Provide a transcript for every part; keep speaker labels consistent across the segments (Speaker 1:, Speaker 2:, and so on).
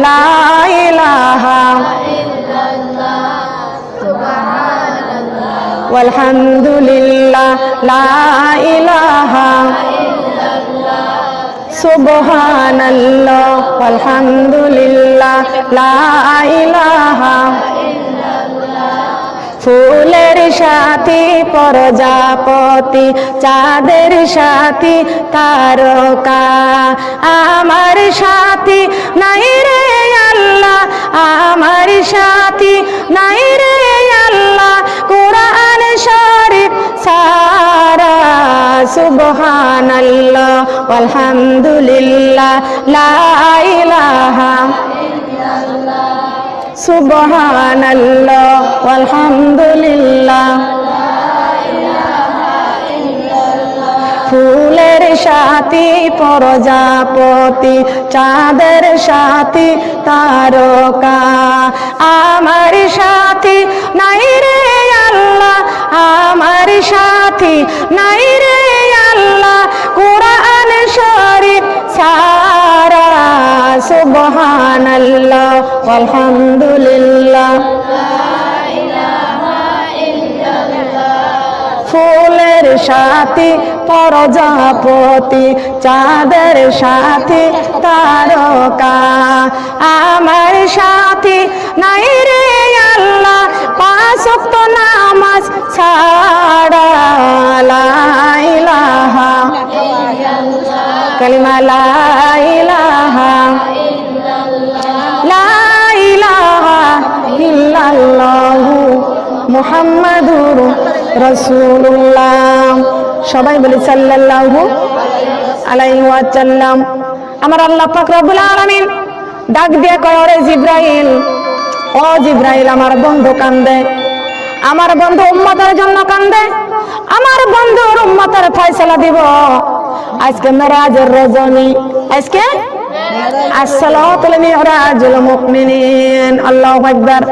Speaker 1: লা ইলাহা la ilaha ফুলের সাথী প্রজাপতি চাঁদের সাথী তারকা আমার সাথী নাই সুবহানাল্লাহ আলহামদুলিল্লাহ লা ইলাহা সুবহানাল্লাহ আলহামদুলিল্লাহ ফুলের সাথী, প্রজাপতি, চাঁদের সাথী, তারকা। আমার সাথী নাই রে আল্লাহ, আমার সাথী নাই রে আলহামদুলিল্লাহ। ফুলের সাথী, প্রজাপতি, চাঁদের সাথী, তারকা। আমার সাথী নাই রে আল্লাহ, পাঁচ ওয়াক্ত নামাজ ছাড়া। লা ইল্লাল্লাহু মুহাম্মাদুর রাসূলুল্লাহ। সবাই বলি সাল্লাল্লাহু আলাইহি ওয়াসাল্লাম। আমার আল্লাহ পাক রব্বুল আলামিন ডাক দিয়ে কয়, ওরে জিব্রাইল, ও জিব্রাইল, আমার বন্ধু কান্দে। আমার বন্ধু উম্মতের জন্য কান্দে। আমার বন্ধুর উম্মতের ফয়সালা দিব। আজকে মেরাজের রজনী আজকে আসসালাতুল মিরাজুল মুমিনিন। আল্লাহু আকবার।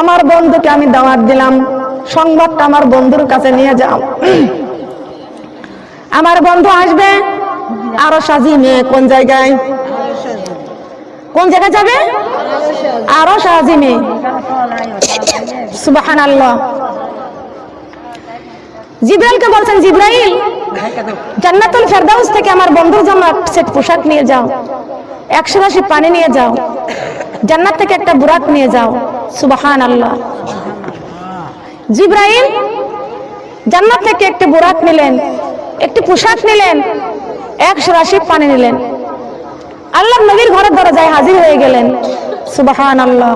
Speaker 1: আমার বন্ধুকে আমি দাওয়াত দিলাম, সংবাদটা আমার বন্ধুর কাছে নিয়ে যাও। আমার বন্ধু আসবে, আরও সাজিমে কোন জায়গায়? কোন জায়গায় যাবে? আরও সাজিমে সুবাহান আল্লাহ জিব্রাইলকে বলছেন, জিব্রাইল, জান্নাতুল ফেরদাউস থেকে আমার বন্ধুর জন্য সেট পোশাক নিয়ে যাও। একশো রাশি পানি নিয়ে যাও। জান্নাত থেকে একটা বুরাক নিয়ে যাও। সুবাহান আল্লাহ জিব্রাহিম জান্নাত থেকে একটি বুরাক নিলেন, একটি পোশাক নিলেন, একশো রাশি পানি নিলেন। আল্লাহ নবীর ঘরের দরজায় হাজির হয়ে গেলেন। সুবাহান আল্লাহ